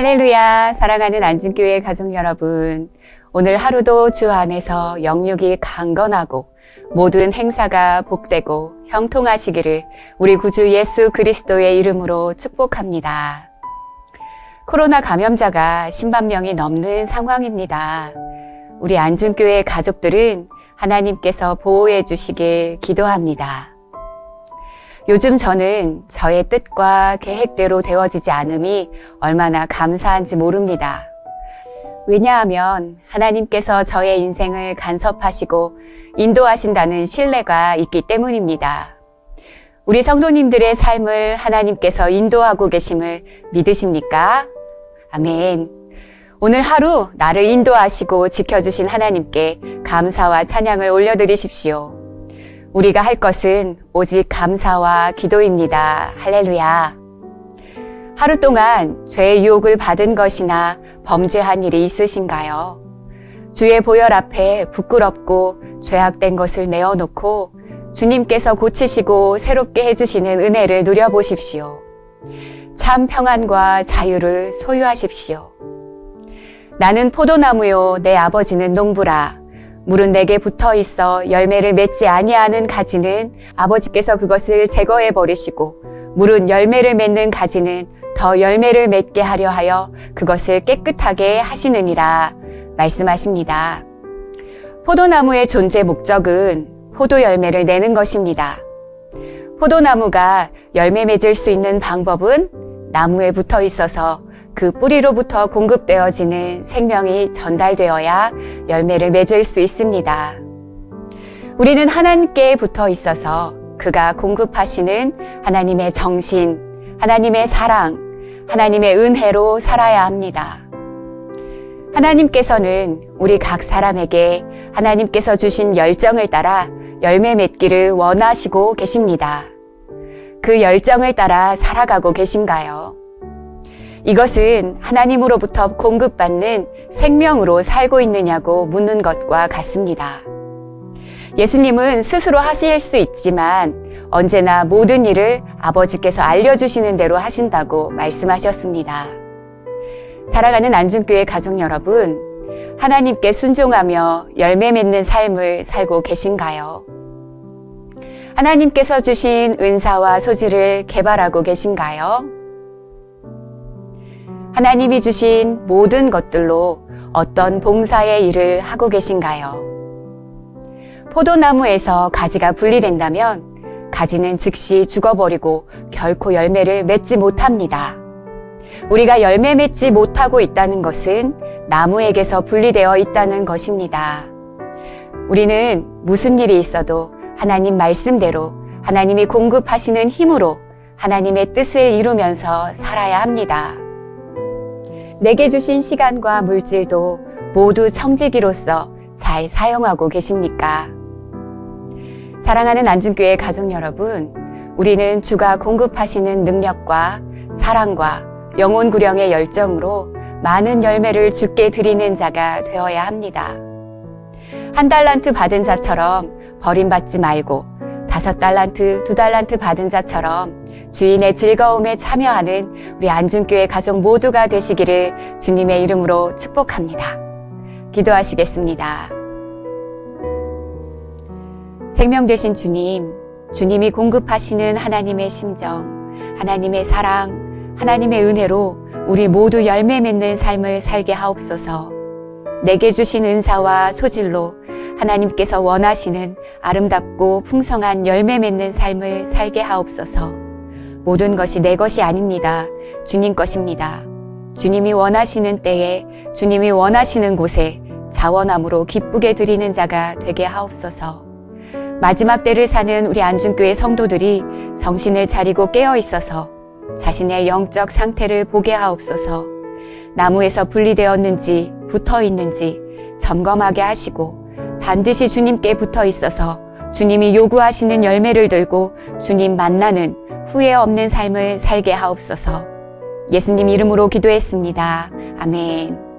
할렐루야, 사랑하는 안진교회 가족 여러분. 오늘 하루도 주 안에서 영육이 강건하고 모든 행사가 복되고 형통하시기를 우리 구주 예수 그리스도의 이름으로 축복합니다. 코로나 감염자가 10만 명이 넘는 상황입니다. 우리 안준교회 가족들은 하나님께서 보호해 주시길 기도합니다. 요즘 저는 저의 뜻과 계획대로 되어지지 않음이 얼마나 감사한지 모릅니다. 왜냐하면 하나님께서 저의 인생을 간섭하시고 인도하신다는 신뢰가 있기 때문입니다. 우리 성도님들의 삶을 하나님께서 인도하고 계심을 믿으십니까? 아멘. 오늘 하루 나를 인도하시고 지켜주신 하나님께 감사와 찬양을 올려드리십시오. 우리가 할 것은 오직 감사와 기도입니다. 할렐루야. 하루 동안 죄의 유혹을 받은 것이나 범죄한 일이 있으신가요? 주의 보혈 앞에 부끄럽고 죄악된 것을 내어놓고 주님께서 고치시고 새롭게 해주시는 은혜를 누려보십시오. 참 평안과 자유를 소유하십시오. 나는 포도나무요, 내 아버지는 농부라. 물은 내게 붙어 있어 열매를 맺지 아니하는 가지는 아버지께서 그것을 제거해 버리시고 물은 열매를 맺는 가지는 더 열매를 맺게 하려 하여 그것을 깨끗하게 하시느니라 말씀하십니다. 포도나무의 존재 목적은 포도 열매를 내는 것입니다. 포도나무가 열매 맺을 수 있는 방법은 나무에 붙어 있어서 그 뿌리로부터 공급되어지는 생명이 전달되어야 열매를 맺을 수 있습니다. 우리는 하나님께 붙어 있어서 그가 공급하시는 하나님의 정신, 하나님의 사랑, 하나님의 은혜로 살아야 합니다. 하나님께서는 우리 각 사람에게 하나님께서 주신 열정을 따라 열매 맺기를 원하시고 계십니다. 그 열정을 따라 살아가고 계신가요? 이것은 하나님으로부터 공급받는 생명으로 살고 있느냐고 묻는 것과 같습니다. 예수님은 스스로 하실 수 있지만 언제나 모든 일을 아버지께서 알려주시는 대로 하신다고 말씀하셨습니다. 사랑하는 안중교회 가족 여러분, 하나님께 순종하며 열매 맺는 삶을 살고 계신가요? 하나님께서 주신 은사와 소질을 개발하고 계신가요? 하나님이 주신 모든 것들로 어떤 봉사의 일을 하고 계신가요? 포도나무에서 가지가 분리된다면 가지는 즉시 죽어버리고 결코 열매를 맺지 못합니다. 우리가 열매 맺지 못하고 있다는 것은 나무에게서 분리되어 있다는 것입니다. 우리는 무슨 일이 있어도 하나님 말씀대로 하나님이 공급하시는 힘으로 하나님의 뜻을 이루면서 살아야 합니다. 내게 주신 시간과 물질도 모두 청지기로서 잘 사용하고 계십니까? 사랑하는 안중교회 가족 여러분, 우리는 주가 공급하시는 능력과 사랑과 영혼 구령의 열정으로 많은 열매를 주께 드리는 자가 되어야 합니다. 한 달란트 받은 자처럼 버림받지 말고 다섯 달란트, 두 달란트 받은 자처럼 주인의 즐거움에 참여하는 우리 안중교회 가족 모두가 되시기를 주님의 이름으로 축복합니다. 기도하시겠습니다. 생명 되신 주님, 주님이 공급하시는 하나님의 심정, 하나님의 사랑, 하나님의 은혜로 우리 모두 열매 맺는 삶을 살게 하옵소서. 내게 주신 은사와 소질로 하나님께서 원하시는 아름답고 풍성한 열매 맺는 삶을 살게 하옵소서. 모든 것이 내 것이 아닙니다. 주님 것입니다. 주님이 원하시는 때에 주님이 원하시는 곳에 자원함으로 기쁘게 드리는 자가 되게 하옵소서. 마지막 때를 사는 우리 안중교회 성도들이 정신을 차리고 깨어 있어서 자신의 영적 상태를 보게 하옵소서. 나무에서 분리되었는지 붙어 있는지 점검하게 하시고 반드시 주님께 붙어 있어서 주님이 요구하시는 열매를 들고 주님 만나는 후회 없는 삶을 살게 하옵소서. 예수님 이름으로 기도했습니다. 아멘.